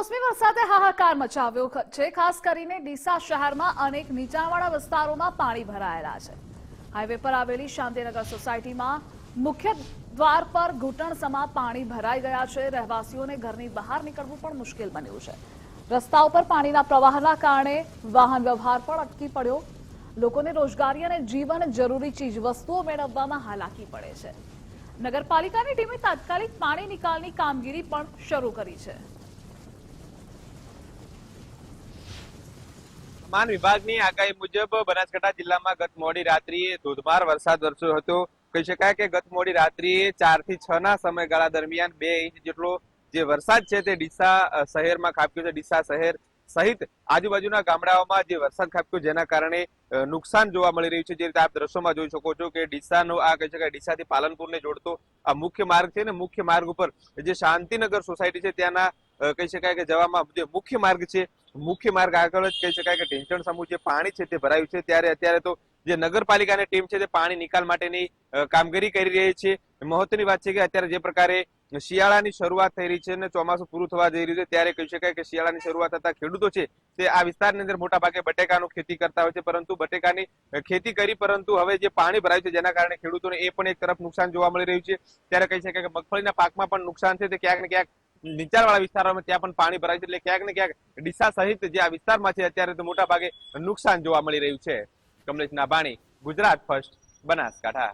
કમોસમી વરસાદે હાહાકાર મચાવ્યો. છે, ખાસ કરીને ડીસા શહેરમાં અનેક નીચાણવાળા વિસ્તારોમાં પાણી ભરાયેલા છે. હાઈવે પર આવેલી શાંતિનગર સોસાયટીમાં મુખ્ય દ્વાર પર ઘૂંટણસમા પાણી ભરાઈ ગયા છે. રહેવાસીઓને ઘરની બહાર નીકળવું પણ મુશ્કેલ બન્યું છે. રસ્તા ઉપર પાણીના પ્રવાહના કારણે વાહન વ્યવહાર પણ અટકી પડ્યો. લોકોને રોજગારી અને જીવન જરૂરી ચીજ વસ્તુઓ મેળવવામાં હાલાકી પડે છે. નગરપાલિકાની ટીમે તાત્કાલિક પાણી નિકાલની કામગીરી પણ શરૂ કરી છે. હવામાન વિભાગની આગાહી મુજબ બનાસકાંઠા જિલ્લામાં ગત મોડી રાત્રિએ ધોધમાર વરસાદ વરસ્યો હતો. કહી શકાય કે ગત મોડી રાત્રિએ ચારથી છ ના સમયગાળા દરમિયાન બે ઇંચ જેટલો જે વરસાદ છે તે ડીસા શહેરમાં ખાબક્યો છે. ડીસા શહેર સહિત આજુબાજુના ગામડાઓમાં જે વરસાદ ખાબક્યો જેના કારણે નુકસાન જોવા મળી રહ્યું છે. જે રીતે આપ દ્રશ્યોમાં જોઈ શકો છો કે ડીસાનો, આ કહી શકાય ડીસાથી પાલનપુરને જોડતો આ મુખ્ય માર્ગ છે ને મુખ્ય માર્ગ ઉપર જે શાંતિનગર સોસાયટી છે ત્યાંના કહી શકાય કે જવામાં જે મુખ્ય માર્ગ છે, મુખ્ય માર્ગ આગળ જ કહી શકાય કે ટેન્શન સમૂહ જે પાણી છે તે ભરાયું છે. ત્યારે અત્યારે તો જે નગરપાલિકાની ટીમ છે તે પાણી નિકાલ માટેની કામગીરી કરી રહી છે. મહત્વની વાત છે કે અત્યારે જે પ્રકારે શિયાળાની શરૂઆત થઈ રહી છે અને ચોમાસું પૂરું થવા જઈ રહ્યું છે, ત્યારે કહી શકાય કે શિયાળાની શરૂઆત થતા ખેડૂતો છે તે આ વિસ્તારની અંદર મોટા ભાગે બટેકાનું ખેતી કરતા હોય છે. પરંતુ બટેકાની ખેતી કરી, પરંતુ હવે જે પાણી ભરાયું છે જેના કારણે ખેડૂતોને એ પણ એક તરફ નુકસાન જોવા મળી રહ્યું છે. ત્યારે કહી શકાય કે મગફળીના પાકમાં પણ નુકસાન છે. તે ક્યાંક ને ક્યાંક નીચાણવાળા વિસ્તારોમાં ત્યાં પણ પાણી ભરાય છે. એટલે ક્યાંક ને ક્યાંક ડીસા સહિત જે આ વિસ્તારમાં છે, અત્યારે તો મોટા ભાગે નુકસાન જોવા મળી રહ્યું છે. કમલેશ નાભાણી ગુજરાત ફર્સ્ટ, બનાસકાંઠા.